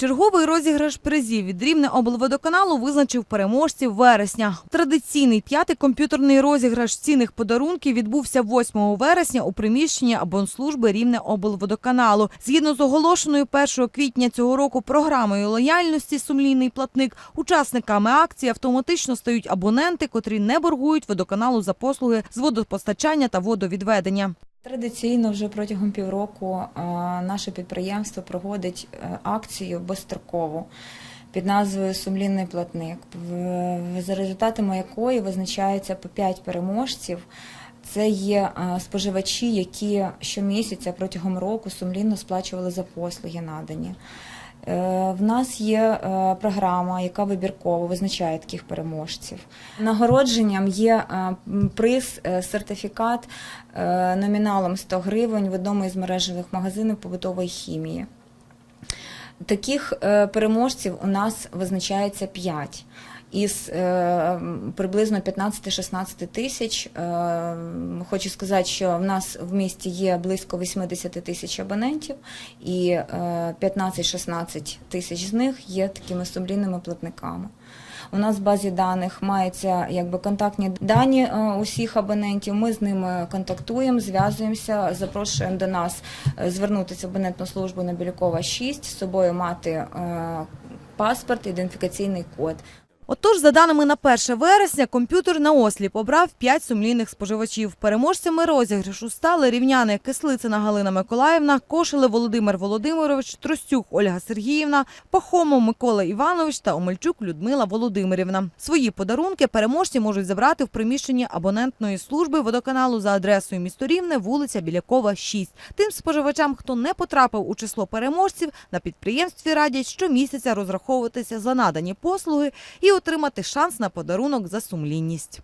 Черговий розіграш призів від Рівне облводоканалу визначив переможців вересня. Традиційний п'ятий комп'ютерний розіграш цінних подарунків відбувся 8 вересня у приміщенні абонслужби Рівне облводоканалу. Згідно з оголошеною 1 квітня цього року програмою лояльності сумлінний платник, учасниками акції автоматично стають абоненти, котрі не боргують водоканалу за послуги з водопостачання та водовідведення. Традиційно вже протягом півроку е, наше підприємство проводить е, акцію безстрокову під назвою Сумлінний платник, за результатами якої визначається по 5 переможців. Це є е, споживачі, які щомісяця протягом року сумлінно сплачували за послуги надані. Е, В нас є е, програма, яка вибірково визначає таких переможців. Нагородженням є е, приз, сертифікат номіналом 100 гривень в одному із мережевих магазинів побутової хімії. Таких переможців у нас визначається 5. Із е, приблизно 15-16 тисяч. Е, хочу сказати, що в нас в місті є близько 80 тисяч абонентів, і е, 15-16 тисяч з них є такими сумлінними платниками. У нас в базі даних маються якби контактні дані е, усіх абонентів. Ми з ними контактуємо, зв'язуємося, запрошуємо до нас е, звернутися в абонентну службу на Білякова 6, з собою мати е, паспорт, ідентифікаційний код. Отож, за даними на 1 вересня, комп'ютер на осліп обрав 5 сумлінних споживачів. Переможцями розіграшу стали рівняни Кислицина Галина Миколаївна, Кошеле Володимир Володимирович, Тростюк Ольга Сергіївна, Пахомов Микола Іванович та Омельчук Людмила Володимирівна. Свої подарунки переможці можуть забрати в приміщенні абонентної служби водоканалу за адресою місто Рівне, вулиця Білякова, 6. Тим споживачам, хто не потрапив у число переможців, на підприємстві радять щомісяця розраховуватися за надані послуги і отримати шанс на подарунок за сумлінність.